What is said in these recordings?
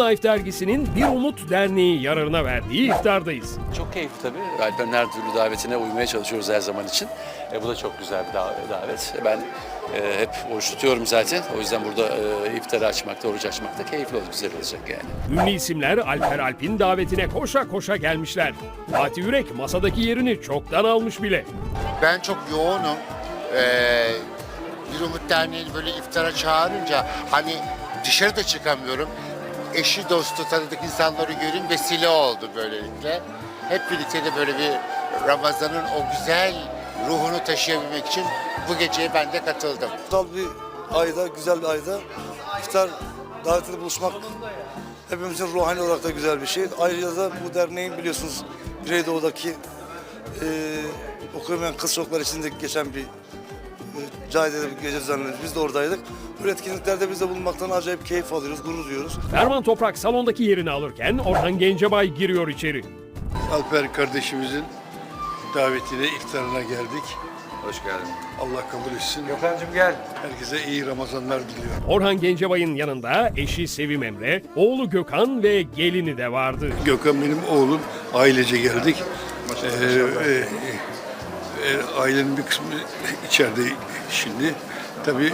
Life dergisinin Bir Umut Derneği yararına verdiği iftardayız. Çok keyifli tabii. Alper'in her türlü davetine uymaya çalışıyoruz her zaman için. E, bu da çok güzel bir dav- davet. Ben e, hep oruç tutuyorum zaten. O yüzden burada e, iftarı açmakta, oruç açmakta keyifli olur, güzel olacak yani. Ünlü isimler Alper Alp'in davetine koşa koşa gelmişler. Fatih Yürek masadaki yerini çoktan almış bile. Ben çok yoğunum. Ee, bir Umut Derneği'ni böyle iftara çağırınca hani dışarı da çıkamıyorum. Eşi, dostu, tanıdık insanları görün vesile oldu böylelikle. Hep birlikte de böyle bir Ramazan'ın o güzel ruhunu taşıyabilmek için bu geceye ben de katıldım. Kutsal bir ayda, güzel bir ayda iftar davetinde buluşmak hepimiz için ruhani olarak da güzel bir şey. Ayrıca da bu derneğin biliyorsunuz Güneydoğu'daki e, okuyamayan kız çocuklar için de geçen bir Cahide'de bir gece düzenledik. Biz de oradaydık. Bu etkinliklerde biz de bulunmaktan acayip keyif alıyoruz, gurur duyuyoruz. Ferman Toprak salondaki yerini alırken Orhan Gencebay giriyor içeri. Alper kardeşimizin davetine, iftarına geldik. Hoş geldin. Allah kabul etsin. Gökhan'cığım gel. Herkese iyi Ramazanlar diliyorum. Orhan Gencebay'ın yanında eşi Sevim Emre, oğlu Gökhan ve gelini de vardı. Gökhan benim oğlum. Ailece geldik. Ee, e, e, e, ailenin bir kısmı içeride şimdi. Tabii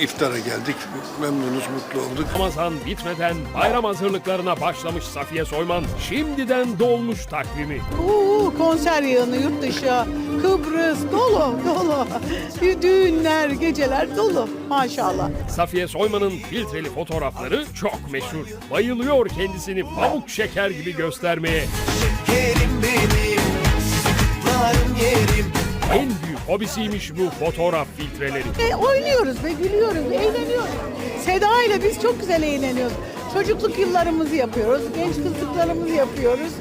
iftara geldik. Memnunuz, mutlu olduk. Ramazan bitmeden bayram hazırlıklarına başlamış Safiye Soyman şimdiden dolmuş takvimi. Oo, konser yığını yurt dışı, Kıbrıs dolu dolu. Düğünler, geceler dolu maşallah. Safiye Soyman'ın filtreli fotoğrafları çok meşhur. Bayılıyor kendisini pamuk şeker gibi göstermeye. Yerim. En büyük hobisiymiş bu fotoğraf filtreleri. E, oynuyoruz ve gülüyoruz, eğleniyoruz. Seda ile biz çok güzel eğleniyoruz. Çocukluk yıllarımızı yapıyoruz, genç kızlıklarımızı yapıyoruz.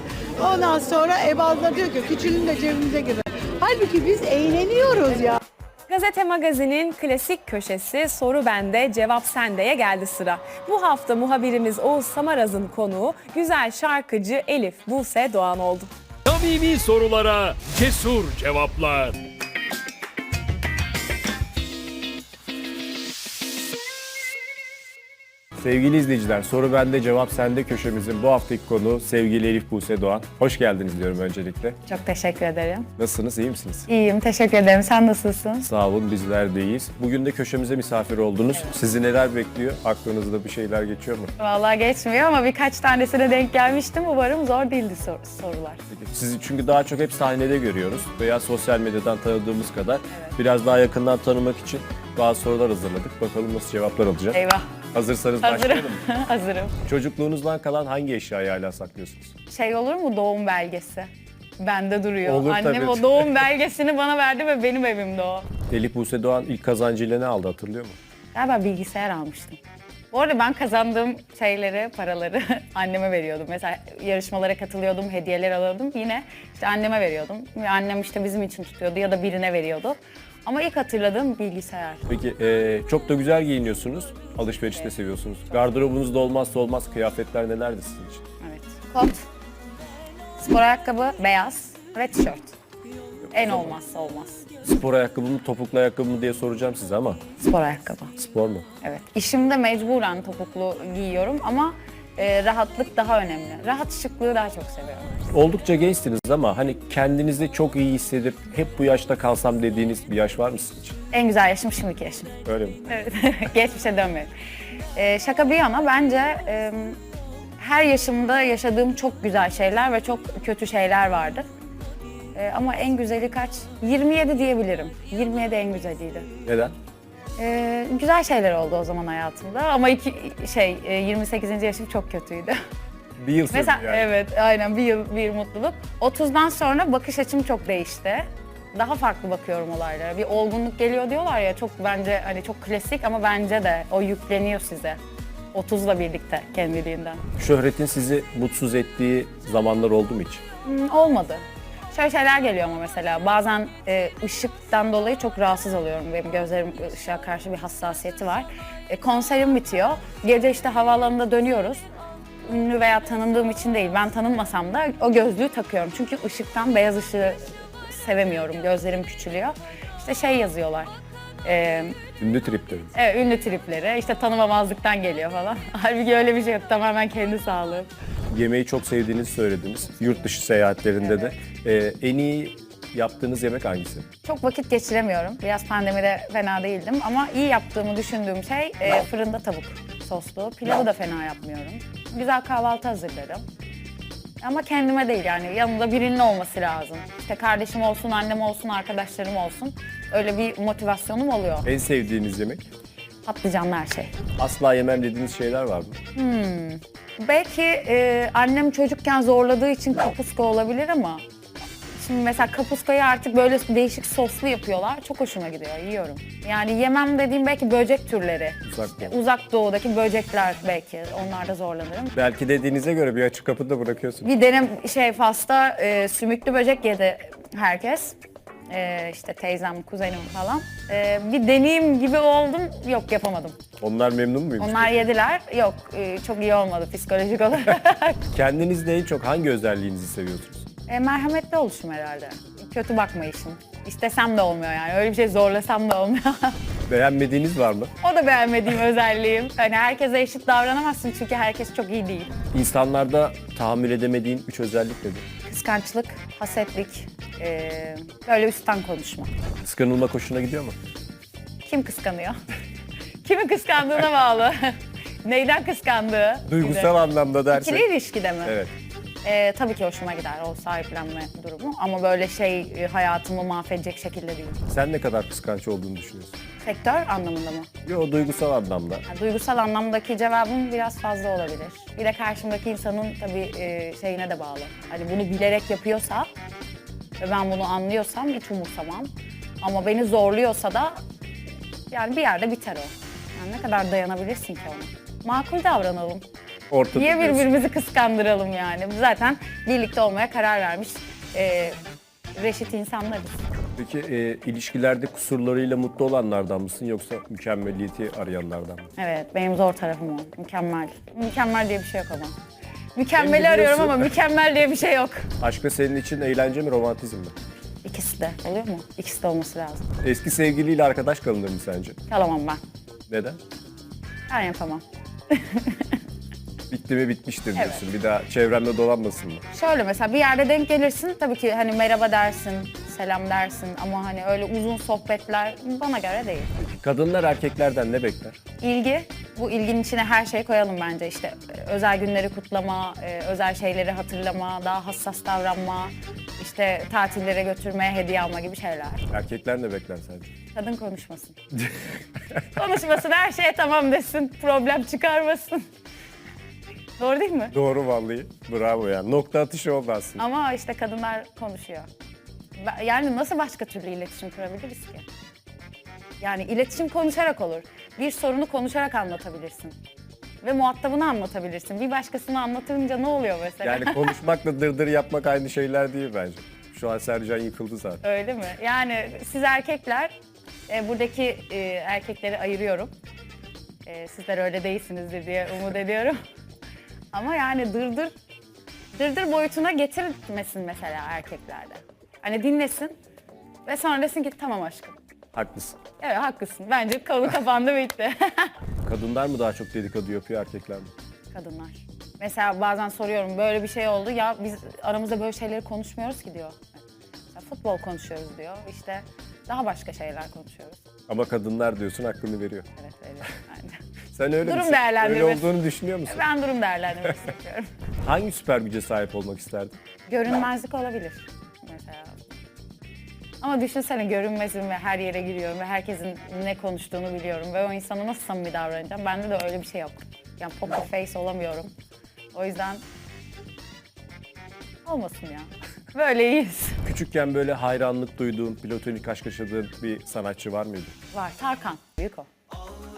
Ondan sonra Ebal diyor ki küçülün de cebimize girin. Halbuki biz eğleniyoruz ya. Gazete Magazin'in klasik köşesi Soru Bende, Cevap Sende'ye geldi sıra. Bu hafta muhabirimiz Oğuz Samaraz'ın konuğu güzel şarkıcı Elif Buse Doğan oldu. Samimi sorulara cesur cevaplar. Sevgili izleyiciler, soru bende, cevap sende köşemizin bu haftaki konuğu sevgili Elif Buse Doğan. Hoş geldiniz diyorum öncelikle. Çok teşekkür ederim. Nasılsınız, iyi misiniz? İyiyim, teşekkür ederim. Sen nasılsın? Sağ olun, bizler de iyiyiz. Bugün de köşemize misafir oldunuz. Sizi neler bekliyor? Aklınızda bir şeyler geçiyor mu? Vallahi geçmiyor ama birkaç tanesine denk gelmiştim. Umarım zor değildi sor- sorular. Peki, Sizi çünkü daha çok hep sahnede görüyoruz veya sosyal medyadan tanıdığımız kadar biraz daha yakından tanımak için bazı sorular hazırladık. Bakalım nasıl cevaplar alacağız. Eyvah. Hazırsanız Hazırım. başlayalım. Hazırım. Çocukluğunuzdan kalan hangi eşyayı hala saklıyorsunuz? Şey olur mu doğum belgesi? Bende duruyor. Olur Annem tabii. o doğum belgesini bana verdi ve benim evimde o. Elif Buse Doğan ilk kazancıyla ne aldı hatırlıyor mu? Galiba bilgisayar almıştım. Bu arada ben kazandığım şeyleri, paraları anneme veriyordum. Mesela yarışmalara katılıyordum, hediyeler alıyordum. Yine işte anneme veriyordum. Ve annem işte bizim için tutuyordu ya da birine veriyordu. Ama ilk hatırladığım bilgisayar. Peki eee, çok da güzel giyiniyorsunuz. Alışverişte seviyorsunuz. Gardırobunuzda olmazsa olmaz kıyafetler nelerdi sizin için? Evet. Kot, spor ayakkabı, beyaz ve tişört. En olmazsa olmaz. Spor ayakkabı mı, topuklu ayakkabı mı diye soracağım size ama Spor ayakkabı. spor mu? Evet. İşimde mecburen topuklu giyiyorum ama e, rahatlık daha önemli. Rahat şıklığı daha çok seviyorum. Oldukça gençsiniz ama hani kendinizi çok iyi hissedip hep bu yaşta kalsam dediğiniz bir yaş var mı sizin için? En güzel yaşım şimdiki yaşım. Öyle mi? Evet, geçmişe dönmeyelim. Ee, şaka bir yana bence e, her yaşımda yaşadığım çok güzel şeyler ve çok kötü şeyler vardır. E, ama en güzeli kaç? 27 diyebilirim. 27 en güzeliydi. Neden? E, güzel şeyler oldu o zaman hayatımda ama iki, şey e, 28. yaşım çok kötüydü. Bir yıl Mesela yani. evet aynen bir yıl bir mutluluk. 30'dan sonra bakış açım çok değişti. Daha farklı bakıyorum olaylara. Bir olgunluk geliyor diyorlar ya çok bence hani çok klasik ama bence de o yükleniyor size. 30'la birlikte kendiliğinden. Şöhretin sizi mutsuz ettiği zamanlar oldu mu hiç? Hmm, olmadı. Şöyle şeyler geliyor ama mesela bazen e, ışıktan dolayı çok rahatsız oluyorum. Benim gözlerim ışığa karşı bir hassasiyeti var. E, konserim bitiyor. Gece işte havaalanında dönüyoruz. Ünlü veya tanındığım için değil, ben tanınmasam da o gözlüğü takıyorum. Çünkü ışıktan beyaz ışığı sevemiyorum, gözlerim küçülüyor. İşte şey yazıyorlar, E, Ünlü tripleri. evet, ünlü tripleri işte tanımamazlıktan geliyor falan. Halbuki öyle bir şey yok tamamen kendi sağlığı. Yemeği çok sevdiğinizi söylediniz. Yurt dışı seyahatlerinde de. Ee, en iyi yaptığınız yemek hangisi? Çok vakit geçiremiyorum. Biraz pandemide fena değildim ama iyi yaptığımı düşündüğüm şey e, fırında tavuk soslu. Pilavı da fena yapmıyorum. Güzel kahvaltı hazırlarım. Ama kendime değil yani yanında birinin olması lazım. İşte kardeşim olsun, annem olsun, arkadaşlarım olsun. Öyle bir motivasyonum oluyor. En sevdiğiniz yemek? Patlıcanlı her şey. Asla yemem dediğiniz şeyler var mı? Belki e, annem çocukken zorladığı için kapuska olabilir ama şimdi mesela kapuskayı artık böyle değişik soslu yapıyorlar. Çok hoşuma gidiyor, yiyorum. Yani yemem dediğim belki böcek türleri. Uzak doğu. Uzak doğudaki böcekler belki. Onlarda zorlanırım. Belki dediğinize göre bir açık kapıda bırakıyorsunuz. Bir denem şey Fas'ta e, sümüklü böcek yedi herkes. E, işte teyzem, kuzenim falan. E, bir deneyim gibi oldum. Yok yapamadım. Onlar memnun muydu? Onlar yediler. Yok e, çok iyi olmadı psikolojik olarak. Kendinizde en çok hangi özelliğinizi seviyorsunuz? E, merhametli oluşum herhalde. Kötü bakmayışım. İstesem de olmuyor yani. Öyle bir şey zorlasam da olmuyor. Beğenmediğiniz var mı? o da beğenmediğim özelliğim. Hani herkese eşit davranamazsın çünkü herkes çok iyi değil. İnsanlarda tahammül edemediğin üç özellik nedir? Kıskançlık, hasetlik, e, böyle üstten konuşma. Kıskanılmak hoşuna gidiyor mu? Kim kıskanıyor? Kimi kıskandığına bağlı. Neyden kıskandığı. Duygusal anlamda gibi. dersen. İkili ilişkide mi? Evet. Ee, tabii ki hoşuma gider o sahiplenme durumu. Ama böyle şey e, hayatımı mahvedecek şekilde değil. Sen ne kadar kıskanç olduğunu düşünüyorsun? Sektör anlamında mı? Yo duygusal anlamda. Yani duygusal anlamdaki cevabım biraz fazla olabilir. Bir de karşımdaki insanın tabii e, şeyine de bağlı. Hani bunu bilerek yapıyorsa ve ben bunu anlıyorsam hiç umursamam. Ama beni zorluyorsa da yani bir yerde biter o. Yani ne kadar dayanabilirsin ki ona? Makul davranalım. Ortada Niye diyorsun. birbirimizi kıskandıralım yani? Zaten birlikte olmaya karar vermiş e, reşit insanlarız. Peki e, ilişkilerde kusurlarıyla mutlu olanlardan mısın yoksa mükemmeliyeti arayanlardan mı? Evet, benim zor tarafım o. Mükemmel. Mükemmel diye bir şey yok ama. Mükemmeli Hem biliyorsun- arıyorum ama mükemmel diye bir şey yok. Aşkta senin için eğlence mi romantizm mi? İkisi de oluyor mu? İkisi de olması lazım. Eski sevgiliyle arkadaş kalınır mı sence? Kalamam ben. Neden? Ben yapamam. Bitti mi bitmiştir diyorsun. Bir daha çevremde dolanmasın mı? Şöyle mesela bir yerde denk gelirsin. Tabii ki hani merhaba dersin, selam dersin ama hani öyle uzun sohbetler bana göre değil. Kadınlar erkeklerden ne bekler? İlgi, bu ilginin içine her şey koyalım bence. İşte e, özel günleri kutlama, e, özel şeyleri hatırlama, daha hassas davranma, işte tatillere götürme, hediye alma gibi şeyler. Erkekler ne bekler sence? Kadın konuşmasın. konuşmasın, her şeye tamam desin, problem çıkarmasın. Doğru değil mi? Doğru vallahi. Bravo ya. Nokta atışı oldu aslında. Ama işte kadınlar konuşuyor. Ba- Yani nasıl başka türlü iletişim kurabiliriz ki? Yani iletişim konuşarak olur. Bir sorunu konuşarak anlatabilirsin. Ve muhatabını anlatabilirsin. Bir başkasını anlatınca ne oluyor mesela? Yani konuşmakla dırdır yapmak aynı şeyler değil bence. Şu an Sercan yıkıldı zaten. Öyle mi? Yani siz erkekler, e, buradaki e, erkekleri ayırıyorum. E, sizler öyle değilsinizdir diye umut ediyorum. Ama yani dırdır, dırdır boyutuna getirmesin mesela erkeklerde. Hani dinlesin ve sonra desin ki tamam aşkım. Haklısın. Evet haklısın. Bence konu kapandı bitti. Kadınlar mı daha çok dedikodu yapıyor erkekler mi? Kadınlar. Mesela bazen soruyorum böyle bir şey oldu ya biz aramızda böyle şeyleri konuşmuyoruz ki diyor. Mesela futbol konuşuyoruz diyor. İşte daha başka şeyler konuşuyoruz. Ama kadınlar diyorsun hakkını veriyor. Evet öyle. Sen öyle Durum misin? değerlendirmesi. Öyle olduğunu düşünüyor musun? Ben durum değerlendirmek istiyorum. Hangi süper güce sahip olmak isterdin? Görünmezlik olabilir mesela. Ama düşünsene görünmezim ve her yere giriyorum ve herkesin ne konuştuğunu biliyorum ve o insana nasıl samimi davranacağım. Bende de öyle bir şey yok. Yani poker face olamıyorum. O yüzden olmasın ya. Böyle iyiyiz. Küçükken böyle hayranlık duyduğun, platonik aşk yaşadığın bir sanatçı var mıydı? Var. Tarkan. Büyük o.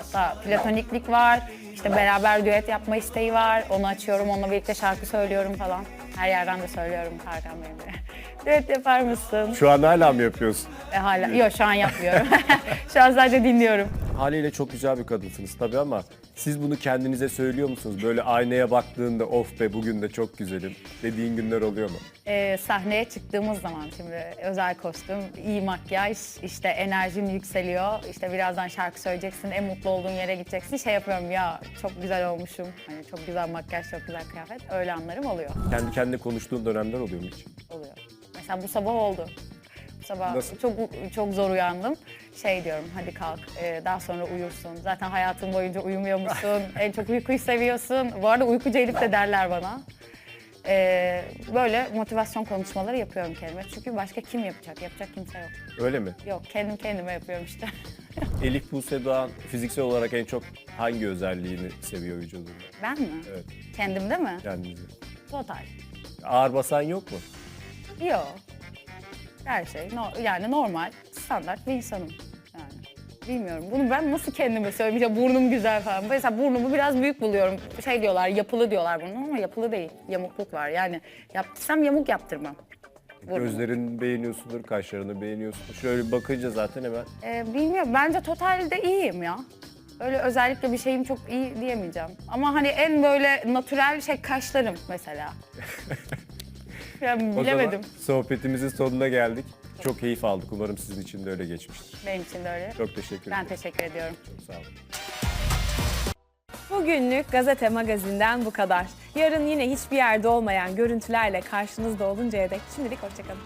Hatta platoniklik var. İşte beraber düet yapma isteği var. Onu açıyorum, onunla birlikte şarkı söylüyorum falan. Her yerden de söylüyorum Tarkan benimle. düet yapar mısın? Şu an hala mı yapıyorsun? E, hala. Yok şu an yapmıyorum. şu an sadece dinliyorum. Haliyle çok güzel bir kadınsınız tabii ama siz bunu kendinize söylüyor musunuz? Böyle aynaya baktığında of be bugün de çok güzelim dediğin günler oluyor mu? Ee, sahneye çıktığımız zaman şimdi özel kostüm, iyi makyaj, işte enerjin yükseliyor. İşte birazdan şarkı söyleyeceksin, en mutlu olduğun yere gideceksin. Şey yapıyorum ya çok güzel olmuşum, hani çok güzel makyaj, çok güzel kıyafet. Öyle anlarım oluyor. Kendi kendine konuştuğun dönemler oluyor mu hiç? oluyor. Mesela bu sabah oldu. Bu sabah Nasıl? çok çok zor uyandım. Şey diyorum hadi kalk e, daha sonra uyursun. Zaten hayatın boyunca uyumuyor musun? en çok uykuyu seviyorsun. Bu arada uykucu Elif de derler bana. E, böyle motivasyon konuşmaları yapıyorum kendime. Çünkü başka kim yapacak? Yapacak kimse yok. Öyle mi? Yok kendim kendime yapıyorum işte. Elif Buse Doğan fiziksel olarak en çok hangi özelliğini seviyor vücudunda? ben mi? Evet. Kendimde mi? Kendinizi. Total. Ağır basan yok mu? Yok. Her şey no- yani normal, standart bir insanım. Yani bilmiyorum. Bunu ben nasıl kendime söyleyeyim? İşte burnum güzel falan. Mesela burnumu biraz büyük buluyorum. Şey diyorlar, yapılı diyorlar bunu ama yapılı değil. Yamukluk var. Yani yaptırsam yamuk yaptırmam. Burnumu. Gözlerini beğeniyorsundur, kaşlarını beğeniyorsundur. Şöyle bir bakınca zaten hemen Ee, bilmiyorum. Bence totalde iyiyim ya. Öyle özellikle bir şeyim çok iyi diyemeyeceğim. Ama hani en böyle natürel şey kaşlarım mesela. yani O bilemedim. zaman sohbetimizin sonuna geldik. Çok keyif aldık. Umarım sizin için de öyle geçmiştir. Benim için de öyle. Çok teşekkür Ben ederim. teşekkür ediyorum. Çok sağ olun. Bugünlük Gazete Magazin'den bu kadar. Yarın yine hiçbir yerde olmayan görüntülerle karşınızda oluncaya dek şimdilik hoşçakalın.